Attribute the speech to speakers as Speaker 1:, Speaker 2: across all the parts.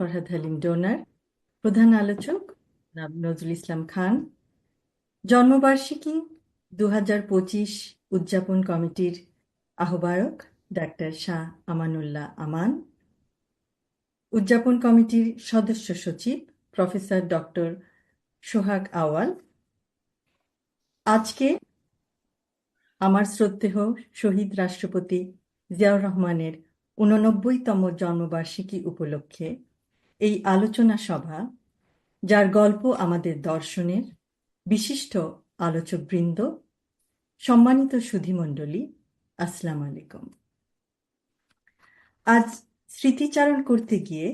Speaker 1: Farhad Halim donor প্রধান আলোচক নজরুল ইসলাম খান জন্মবার্ষিকী দু হাজার পঁচিশ উদযাপন কমিটির আহ্বায়ক ডাক্তার শাহ আমানুল্লাহ আমান, উদযাপন কমিটির সদস্য সচিব প্রফেসর ডক্টর সোহাগ আওয়াল। আজকে আমার শ্রদ্ধেয় শহীদ রাষ্ট্রপতি জিয়াউর রহমানের উননব্বইতম জন্মবার্ষিকী উপলক্ষে এই আলোচনা সভা, যার গল্প আমাদের দর্শনের বিশিষ্ট আলোচকবৃন্দ, সম্মানিত সুধীমণ্ডলী, আসসালাম আলাইকুম। আজ স্মৃতিচারণ করতে গিয়ে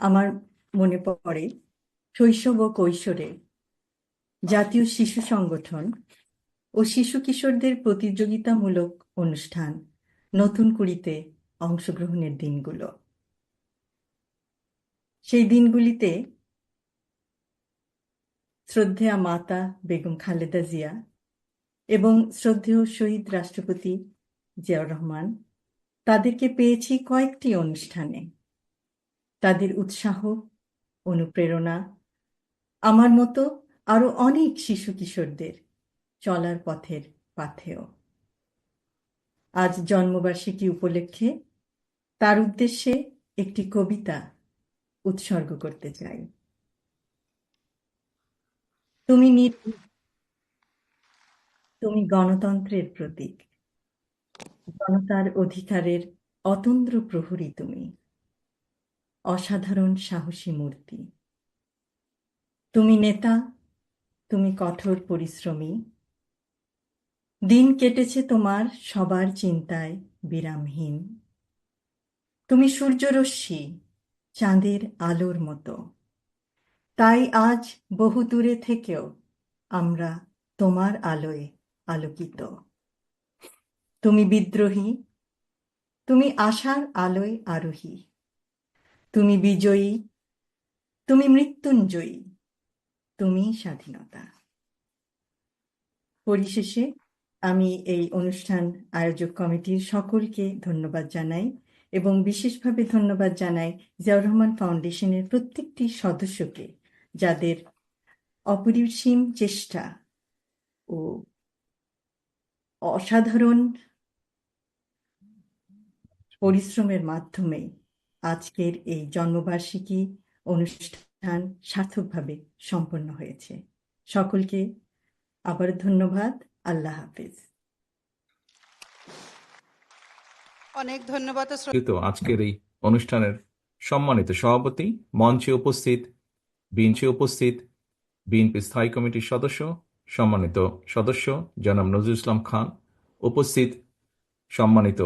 Speaker 1: আমার মনে পড়ে শৈশব ও কৈশোরে জাতীয় শিশু সংগঠন ও শিশু কিশোরদের প্রতিযোগিতামূলক অনুষ্ঠান নতুন কুড়িতে অংশগ্রহণের দিনগুলো। সেই দিনগুলিতে শ্রদ্ধেয়া মাতা বেগম খালেদা জিয়া এবং শ্রদ্ধেয় শহীদ রাষ্ট্রপতি জিয়াউর রহমান, তাদেরকে পেয়েছি কয়েকটি অনুষ্ঠানে। তাদের উৎসাহ, অনুপ্রেরণা, আমার মতো আরও অনেক শিশু কিশোরদের চলার পথের পাথেও আজ জন্মবার্ষিকী উপলক্ষে তার উদ্দেশ্যে একটি কবিতা উৎসর্গ করতে চাই। তুমি তুমি গণতন্ত্রের প্রতীক। জনতার অধিকারের অতন্দ্র প্রহরী তুমি। অসাধারণ সাহসী মূর্তি। তুমি নেতা, তুমি কঠোর পরিশ্রমী। দিন কেটেছে তোমার সবার চিন্তায় বিরামহীন। তুমি সূর্যরশ্মি চাঁদের আলোর মতো। তাই আজ বহু দূরে থেকেও আমরা তোমার আলোয় আলোকিত। তুমি বিদ্রোহী, তুমি আশার আলোয় আরোহী। তুমি বিজয়ী, তুমি মৃত্যুঞ্জয়ী, তুমি স্বাধীনতা। পরিশেষে আমি এই অনুষ্ঠান আয়োজক কমিটির সকলকে ধন্যবাদ জানাই। এবং বিশেষভাবে ধন্যবাদ জানাই জিয়াউর রহমান ফাউন্ডেশনের প্রত্যেকটি সদস্যকে, যাদের অপরিসীম চেষ্টা ও অসাধারণ পরিশ্রমের মাধ্যমে আজকের এই জন্মবার্ষিকী অনুষ্ঠান সার্থকভাবে সম্পন্ন হয়েছে। সকলকে আবার ধন্যবাদ। আল্লাহ হাফিজ।
Speaker 2: অনেক ধন্যবাদ
Speaker 3: আজকের এই অনুষ্ঠানের সম্মানিত সভাপতি, মঞ্চে উপস্থিত বিঞ্চে উপস্থিত, বিএনপি স্থায়ী কমিটির সদস্য, সম্মানিত সদস্য, জনাব নজরুল ইসলাম খান, উপস্থিত, সম্মানিত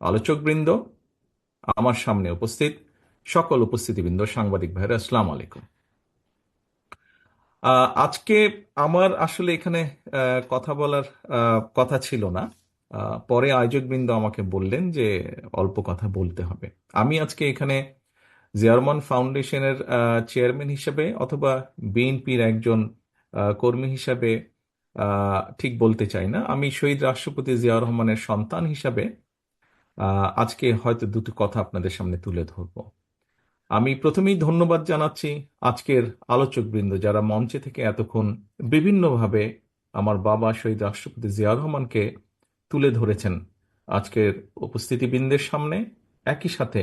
Speaker 3: আলোচকবৃন্দ, আমার সামনে উপস্থিত সকল উপস্থিতিবৃন্দ, সাংবাদিক ভাইরা, আসসালাম আলাইকুম। আজকে আমার আসলে এখানে কথা বলার কথা ছিল না। পরে আয়োজকবৃন্দ আমাকে বললেন যে অল্প কথা বলতে হবে। আমি আজকে এখানে জিয়ারমান ফাউন্ডেশনের চেয়ারম্যান হিসেবে অথবা বিএনপির একজন কর্মী হিসাবে ঠিক বলতে চাই না। আমি শহীদ রাষ্ট্রপতি জিয়া রহমানের সন্তান হিসাবে আজকে হয়তো দুটো কথা আপনাদের সামনে তুলে ধরব। আমি প্রথমেই ধন্যবাদ জানাচ্ছি আজকের আলোচকবৃন্দ যারা মঞ্চে থেকে এতক্ষণ বিভিন্নভাবে আমার বাবা শহীদ রাষ্ট্রপতি জিয়া রহমানকে তুলে ধরেছেন আজকের উপস্থিতিবৃন্দের সামনে, একই সাথে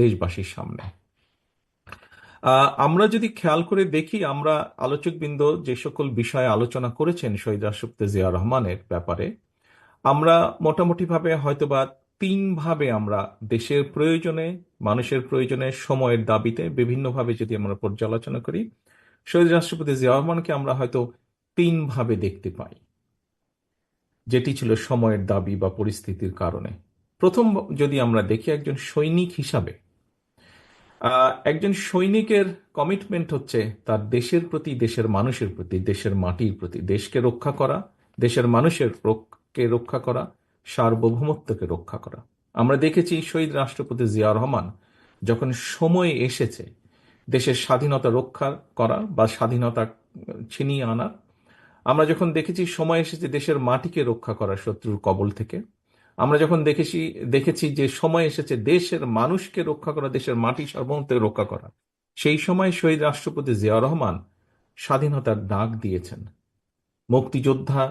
Speaker 3: দেশবাসীর সামনে। আমরা যদি খেয়াল করে দেখি, আমরা আলোচকবৃন্দ যে সকল বিষয়ে আলোচনা করেছেন শহীদ রাষ্ট্রপতি জিয়া রহমানের ব্যাপারে, আমরা মোটামুটিভাবে হয়তোবা তিনভাবে আমরা দেশের প্রয়োজনে, মানুষের প্রয়োজনে, সময়ের দাবিতে বিভিন্নভাবে যদি আমরা পর্যালোচনা করি, শহীদ রাষ্ট্রপতি জিয়া রহমানকে আমরা হয়তো তিনভাবে দেখতে পাই। যেটি ছিল সময়ের দাবি বা পরিস্থিতির কারণে। প্রথম যদি আমরা দেখি একজন সৈনিক হিসাবে একজন সৈনিকের কমিটমেন্ট হচ্ছে তার দেশের প্রতি, দেশের মানুষের প্রতি, দেশের মাটির প্রতি, দেশকে রক্ষা করা, দেশের মানুষের কে রক্ষা করা, সার্বভৌমত্বকে রক্ষা করা। আমরা দেখেছি শহীদ রাষ্ট্রপতি জিয়া রহমান যখন সময় এসেছে দেশের স্বাধীনতা রক্ষা করা বা স্বাধীনতা ছিনিয়ে আনার আমরা যখন দেখেছি সময় এসেছে দেশের মাটিকে রক্ষা করা শত্রুর কবল থেকে, আমরা যখন দেখেছি দেখেছি যে সময় এসেছে দেশের মানুষকে রক্ষা করা, দেশের মাটি সার্বভৌমত্বকে রক্ষা করা, সেই সময় শহীদ রাষ্ট্রপতি জিয়া রহমান স্বাধীনতার ডাক দিয়েছেন। মুক্তিযোদ্ধা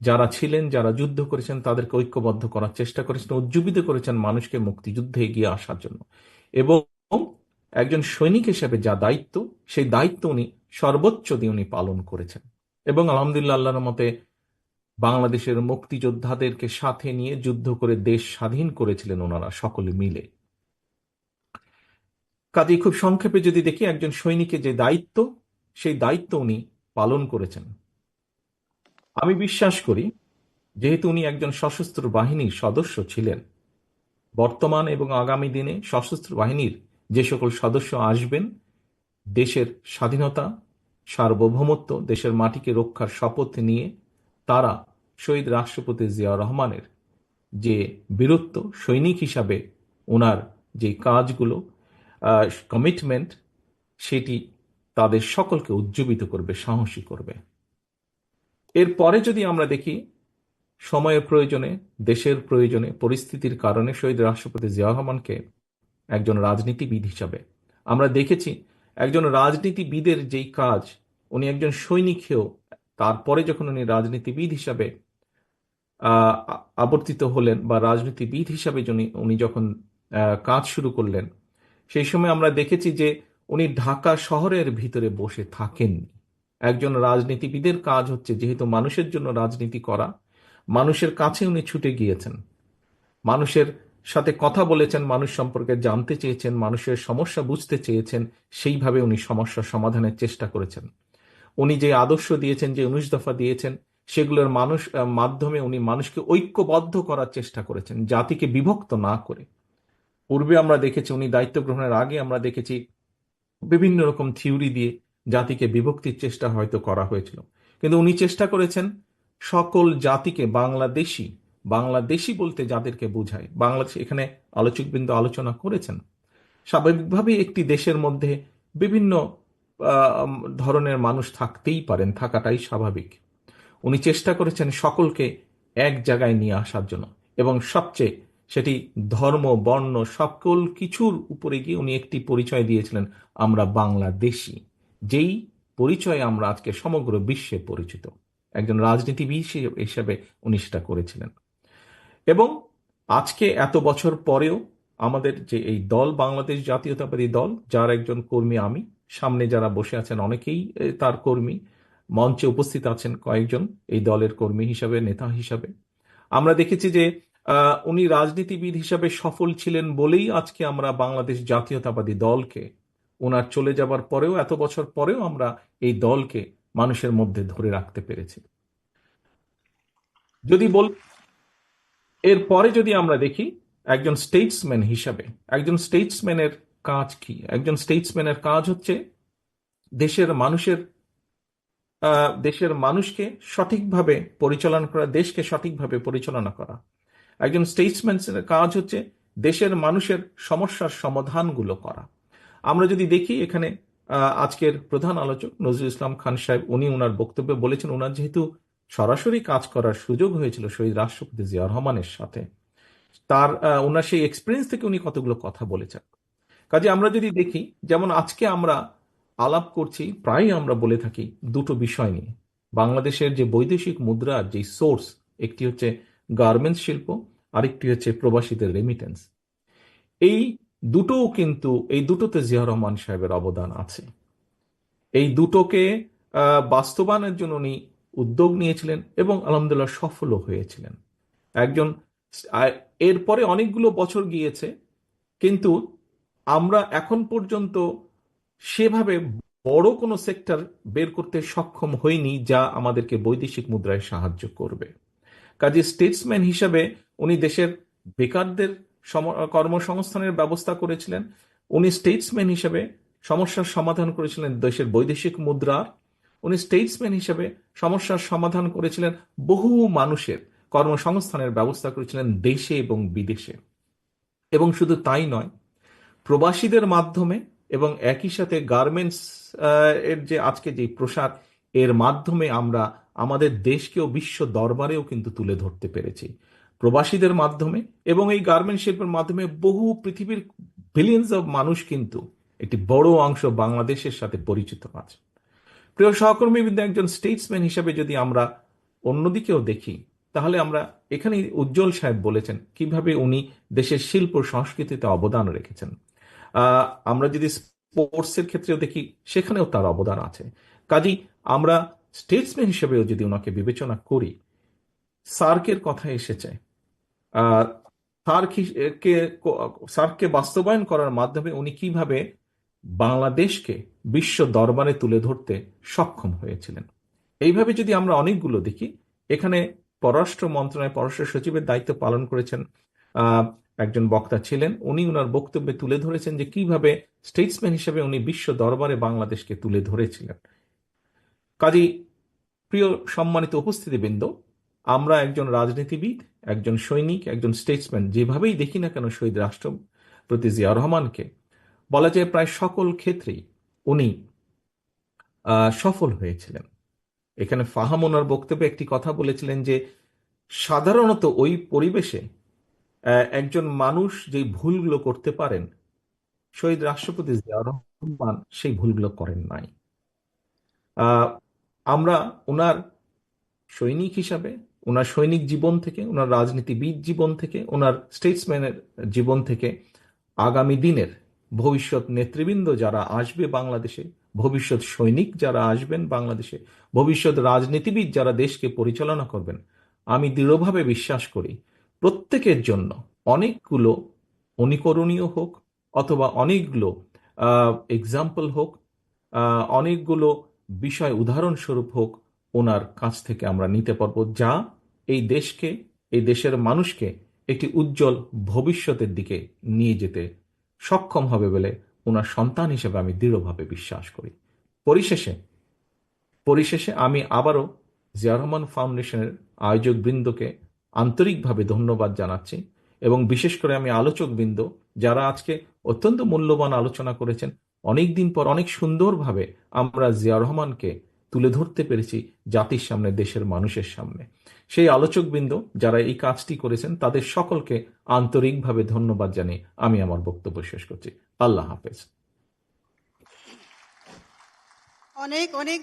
Speaker 3: যারা ছিলেন, যারা যুদ্ধ করেছেন, তাদেরকে ঐক্যবদ্ধ করার চেষ্টা করেছেন, উজ্জীবিত করেছেন মানুষকে মুক্তিযুদ্ধে এগিয়ে আসার জন্য। এবং একজন সৈনিক হিসেবে যা দায়িত্ব, সেই দায়িত্ব উনি, সর্বোচ্চ দিয়ে উনি পালন করেছেন। এবং আলহামদুলিল্লাহ আল্লাহর মতে বাংলাদেশের মুক্তিযোদ্ধাদেরকে সাথে নিয়ে যুদ্ধ করে দেশ স্বাধীন করেছিলেন ওনারা সকলে মিলে। কাজে খুব সংক্ষেপে যদি দেখি, একজন সৈনিকের যে দায়িত্ব, সেই দায়িত্ব উনি পালন করেছেন। আমি বিশ্বাস করি, যেহেতু উনি একজন সশস্ত্র বাহিনীর সদস্য ছিলেন, বর্তমান এবং আগামী দিনে সশস্ত্র বাহিনীর যে সকল সদস্য আসবেন, দেশের স্বাধীনতা সার্বভৌমত্ব দেশের মাটিকে রক্ষার শপথ নিয়ে তারা শহীদ রাষ্ট্রপতি জিয়া রহমানের যে বীরত্ব সৈনিক হিসাবে ওনার যে কাজগুলো কমিটমেন্ট সেটি তাদের সকলকে উজ্জীবিত করবে, সাহসী করবে। এরপরে যদি আমরা দেখি, সময়ের প্রয়োজনে, দেশের প্রয়োজনে, পরিস্থিতির কারণে শহীদ রাষ্ট্রপতি জিয়া রহমানকে একজন রাজনীতিবিদ হিসাবে আমরা দেখেছি একজন রাজনীতিবিদের যেই কাজ, উনি একজন সৈনিক হয়েও তারপরে যখন উনি রাজনীতিবিদ হিসাবে আবর্তিত হলেন বা রাজনীতিবিদ হিসাবে উনি যখন কাজ শুরু করলেন, সেই সময় আমরা দেখেছি যে উনি ঢাকা শহরের ভিতরে বসে থাকেননি একজন রাজনীতিবিদের কাজ হচ্ছে যেহেতু মানুষের জন্য রাজনীতি করা, মানুষের কাছে উনি ছুটে গিয়েছেন। মানুষের সাথে কথা বলেছেন, মানুষ সম্পর্কে জানতে চেয়েছেন, মানুষের সমস্যা বুঝতে চেয়েছেন, সেইভাবে উনি সমস্যা সমাধানের চেষ্টা করেছেন। উনি যে আদর্শ দিয়েছেন, যে উনিশ দফা দিয়েছেন, সেগুলোর মানুষ মাধ্যমে উনি মানুষকে ঐক্যবদ্ধ করার চেষ্টা করেছেন, জাতিকে বিভক্ত না করে। পূর্বে আমরা দেখেছি, উনি দায়িত্ব গ্রহণের আগে আমরা দেখেছি, বিভিন্ন রকম থিওরি দিয়ে জাতিকে বিভক্তির চেষ্টা হয়তো করা হয়েছিল। কিন্তু উনি চেষ্টা করেছেন, সকল জাতিকে, বাংলাদেশি বাংলাদেশি বলতে যাদেরকে বোঝায়, বাংলাদেশ এখানে আলোচকবৃন্দ আলোচনা করেছেন। স্বাভাবিকভাবেই একটি দেশের মধ্যে বিভিন্ন ধরনের মানুষ থাকতেই পারেন, থাকাটাই স্বাভাবিক। উনি চেষ্টা করেছেন সকলকে এক জায়গায় নিয়ে আসার জন্য এবং সবচেয়ে সেটি ধর্ম, বর্ণ, সকল কিছুর উপরে গিয়ে উনি একটি পরিচয় দিয়েছিলেন, আমরা বাংলাদেশি। যেই পরিচয়ে আমরা আজকে সমগ্র বিশ্বে পরিচিত। একজন রাজনীতিবিদ হিসেবে- উনি সেটা করেছিলেন। এবং আজকে এত বছর পরেও আমাদের যে এই দল, বাংলাদেশ জাতীয়তাবাদী দল, যার একজন কর্মী আমি, সামনে যারা বসে আছেন অনেকেই তার কর্মী মঞ্চে উপস্থিত আছেন কয়েকজন এই দলের কর্মী হিসাবে, নেতা হিসাবে। আমরা দেখেছি যে উনি রাজনীতিবিদ হিসাবে সফল ছিলেন বলেই আজকে আমরা বাংলাদেশ জাতীয়তাবাদী দলকে ওনার চলে যাবার পরেও, এত বছর পরেও আমরা এই দলকে মানুষের মধ্যে ধরে রাখতে পেরেছি। যদি বল এরপরে যদি আমরা দেখি, একজন স্টেটসম্যান হিসাবে, একজন স্টেটসম্যানের কাজ কি? একজন স্টেটসম্যানের কাজ হচ্ছে দেশের মানুষের দেশের মানুষকে সঠিকভাবে পরিচালনা করা, দেশকে সঠিকভাবে পরিচালনা করা। একজন স্টেটসম্যানের কাজ হচ্ছে দেশের মানুষের সমস্যার সমাধানগুলো করা। আমরা যদি দেখি এখানে আজকের প্রধান আলোচক নজরুল ইসলাম খান সাহেব, উনি ওনার বক্তব্যে বলেছেন ওনার যেহেতু সরাসরি কাজ করার সুযোগ হয়েছিল শহীদ রাষ্ট্রপতি জিয়া রহমানের সাথে। তার ওনার সেই এক্সপিরিয়েন্স থেকে উনি কতগুলো কথা বলেছেন। কাজে আমরা যদি দেখি, যেমন আজকে আমরা আলাপ করছি প্রায়ই আমরা বলে থাকি দুটো বিষয় নিয়ে। বাংলাদেশের যে বৈদেশিক মুদ্রার যে সোর্স একটি হচ্ছে গার্মেন্টস শিল্প, আরেকটি হচ্ছে প্রবাসীদের রেমিটেন্স এই দুটোও কিন্তু, এই দুটোতে জিয়া রহমান সাহেবের অবদান আছে। এই দুটোকে বাস্তবায়নের জন্য উনি উদ্যোগ নিয়েছিলেন এবং আলহামদুলিল্লাহ সফলও হয়েছিলেন। একজন এরপরে অনেকগুলো বছর গিয়েছে, কিন্তু আমরা এখন পর্যন্ত সেভাবে বড় কোনো সেক্টর বের করতে সক্ষম হইনি যা আমাদেরকে বৈদেশিক মুদ্রায় সাহায্য করবে। কাজে স্টেটসম্যান হিসাবে উনি দেশের বেকারদের কর্মসংস্থানের ব্যবস্থা করেছিলেন, উনি স্টেটসম্যান হিসেবে সমস্যার সমাধান করেছিলেন দেশের বৈদেশিক মুদ্রার উনি স্টেটসম্যান হিসেবে সমস্যার সমাধান করেছিলেন বহু মানুষের কর্মসংস্থানের ব্যবস্থা করেছিলেন দেশে এবং বিদেশে। এবং শুধু তাই নয়, প্রবাসীদের মাধ্যমে এবং একই সাথে গার্মেন্টস এর যে আজকে যে প্রসার, এর মাধ্যমে আমরা আমাদের দেশকেও বিশ্ব দরবারেও কিন্তু তুলে ধরতে পেরেছি। প্রবাসীদের মাধ্যমে এবং এই গার্মেন্ট শিল্পের মাধ্যমে বহু পৃথিবীর বিলিয়ন্স অফ মানুষ কিন্তু একটি বড় অংশ বাংলাদেশের সাথে পরিচিত আছে। প্রিয় সহকর্মীবৃন্দ, একজন স্টেটসম্যান হিসেবে যদি আমরা অন্যদিকেও দেখি, তাহলে আমরা এখানে উজ্জ্বল সাহেব বলেছেন কীভাবে উনি দেশের শিল্প সংস্কৃতিতে অবদান রেখেছেন। আমরা যদি স্পোর্টসের ক্ষেত্রেও দেখি, সেখানেও তার অবদান আছে। কাজেই আমরা স্টেটসম্যান হিসেবেও যদি ওনাকে বিবেচনা করি, সার্কের কথা এসেছে। সার্ক সার্ককে বাস্তবায়ন করার মাধ্যমে উনি কীভাবে বাংলাদেশকে বিশ্ব দরবারে তুলে ধরতে সক্ষম হয়েছিলেন। এইভাবে যদি আমরা অনেকগুলো দেখি, এখানে পররাষ্ট্র মন্ত্রণালয়, পররাষ্ট্র সচিবের দায়িত্ব পালন করেছেন একজন বক্তা ছিলেন। উনি ওনার বক্তব্যে তুলে ধরেছেন যে কীভাবে স্টেটসম্যান হিসেবে উনি বিশ্ব দরবারে বাংলাদেশকে তুলে ধরেছিলেন। কাজী প্রিয় সম্মানিত উপস্থিতিবৃন্দ, আমরা একজন রাজনীতিবিদ, একজন সৈনিক, একজন স্টেটসম্যান যেভাবেই দেখি না কেন শহীদ রাষ্ট্রপতি জিয়া রহমানকে বলা যায় প্রায় সকল ক্ষেত্রেই উনি সফল হয়েছিলেন। এখানে ফাহাম ওনার বক্তব্যে একটি কথা বলেছিলেন যে, সাধারণত ওই পরিবেশে একজন মানুষ যেই ভুলগুলো করতে পারেন, শহীদ রাষ্ট্রপতি জিয়া রহমান সেই ভুলগুলো করেন নাই। আমরা ওনার সৈনিক হিসাবে ওনার সৈনিক জীবন থেকে ওনার রাজনীতিবিদ জীবন থেকে ওনার স্টেটসম্যানের জীবন থেকে আগামী দিনের ভবিষ্যৎ নেতৃবৃন্দ যারা আসবে বাংলাদেশে, ভবিষ্যৎ সৈনিক যারা আসবেন বাংলাদেশে, ভবিষ্যৎ রাজনীতিবিদ যারা দেশকে পরিচালনা করবেন, আমি দৃঢ়ভাবে বিশ্বাস করি প্রত্যেকের জন্য অনেকগুলো অনুকরণীয় হোক অথবা অনেকগুলো এক্সাম্পল হোক অনেকগুলো বিষয় উদাহরণস্বরূপ হোক, ওনার কাছ থেকে আমরা নিতে পারব যা এই দেশকে, এই দেশের মানুষকে একটি উজ্জ্বল ভবিষ্যতের দিকে নিয়ে যেতে সক্ষম হবে বলে ওনার সন্তান হিসেবে আমি দৃঢ়ভাবে বিশ্বাস করি। পরিশেষে পরিশেষে আমি আবারও জিয়া রহমান ফাউন্ডেশনের আয়োজক বৃন্দকে আন্তরিকভাবে ধন্যবাদ জানাচ্ছি এবং বিশেষ করে আমি আলোচক বৃন্দ যারা আজকে অত্যন্ত মূল্যবান আলোচনা করেছেন অনেক দিন পর অনেক সুন্দরভাবে আমরা জিয়া রহমানকে তুলে ধরতে পেরেছি জাতির সামনে, দেশের মানুষের সামনে। সেই আলোচকবৃন্দ যারা এই কাজটি করেছেন, তাদের সকলকে আন্তরিকভাবে ধন্যবাদ জানিয়ে আমি আমার বক্তব্য শেষ করছি। আল্লাহ হাফেজ।
Speaker 2: অনেক অনেক